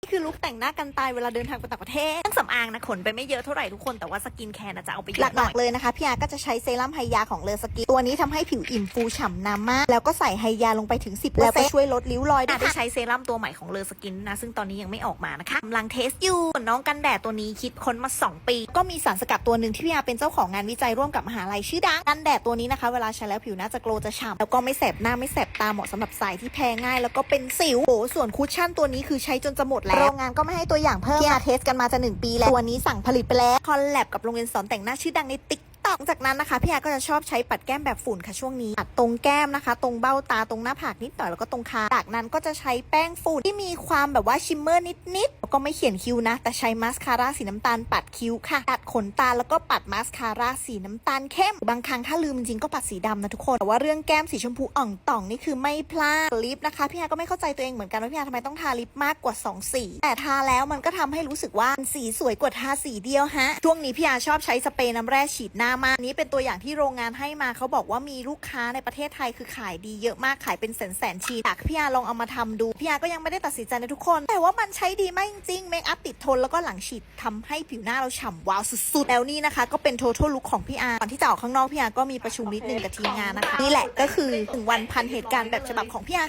นี่คือลุคแต่งหน้ากันตายเวลาเดินทางไปต่างประเทศเครื่องสำอางนะขนไปไม่เยอะเท่าไหร่ทุกคนแต่ว่าสกินแคร์นะจะเอาไปเยอะหหน่ลัอกย ๆเลยนะคะ พี่อาก็จะใช้เซรั่มไฮยาของเลอสกินตัวนี้ทำให้ผิวอิ่มฟูฉ่ำน้ำมาก แล้วก็ใส่ไฮยาลงไปถึง 10 แล้วก็ช่วยลดริ้วรอยด้วน่ายได้ค่ะ ใช้เซรั่มตัวใหม่ของเลอสกินนะ ซึ่งตอนนี้ยังไม่ออกมานะคะกำลังเทสอยู่ส่วนน้องกันแดดตัวนี้คิดค้นมา 2 ปี ก็มีสารสกัดตัวหนึ่งที่พี่อาเป็นเจ้าของงานวิจัยร่วมกับมหาลัยชื่อดังกันแดดตัวนี้นะคะ เวลาใช้แล้วผิวหน้าจะโกลว์จะฉ่ำแล้วก็ไม่แสบหน้าไม่แสบตาเหมาะสำหรับสายที่แพ้ง่าย แล้วก็เป็นสิวโอ้ส่วนคุชชั่นตัวนี้คือใช้จนจะหมดแล้วโรงงานก็ไม่ให้ตัวอย่างเพิ่มพี่อาเทสกันมาจะหนึ่งปีแล้ว ตัวนี้สั่งผลิตไปแล้ว คอลแลบกับโรงเรียนสอนแต่งหน้าชื่อดังในติ๊กต่อจากนั้นนะคะพี่อาก็จะชอบใช้ปัดแก้มแบบฝุ่นค่ะช่วงนี้ปัดตรงแก้มนะคะ ตรงเบ้าตาตรงหน้าผากนิดหน่อยแล้วก็ตรงคางจากนั้นก็จะใช้แป้งฝุ่นที่มีความแบบว่าชิมเมอร์นิดๆ แล้วก็ไม่เขียนคิ้วนะ แต่ใช้มาสคาร่าสีน้ำตาลปัดคิ้วค่ะปัดขนตาแล้วก็ปัดมาสคาร่าสีน้ำตาลเข้ม บางครั้งถ้าลืมจริงก็ปัดสีดำนะทุกคน แต่ว่าเรื่องแก้มสีชมพูอ่องต่องนี่คือไม่พลาดลิปนะคะ พี่อาก็ไม่เข้าใจตัวเองเหมือนกันว่าพี่อาทำไมต้องทาลิปมากกว่าสองสี แต่ทาแล้วมันก็ทำให้รู้สึกว่าสีสวยกว่าทาสีเดียวฮะ ช่วงนี้พี่อาชอบใช้สเปรย์น้ำแร่ฉีดหน้ามากอันนี้เป็นตัวอย่างที่โรงงานให้มาเขาบอกว่ามีลูกค้าในประเทศไทยคือขายดีเยอะมากขายเป็นแสนแสนชิ้นอยากพี่อาลองเอามาทำดูพี่อาก็ยังไม่ได้ตัดสินใจนะทุกคน แต่ว่ามันใช้ดีมากจริงเมคอัพติดทนแล้วก็หลังฉีดทำให้ผิวหน้าเราฉ่ำว้าวสุดๆ แล้วนี่นะคะ ก็เป็น total look ของพี่อาร์ก่อนที่จะออกข้างนอกพี่อาร์ก็มีประชุมนิดนึงกับทีมงานนะคะ นี่แหละก็คือถึงวันพันเหตุการณ์แบบฉบับของพี่อาค่ะ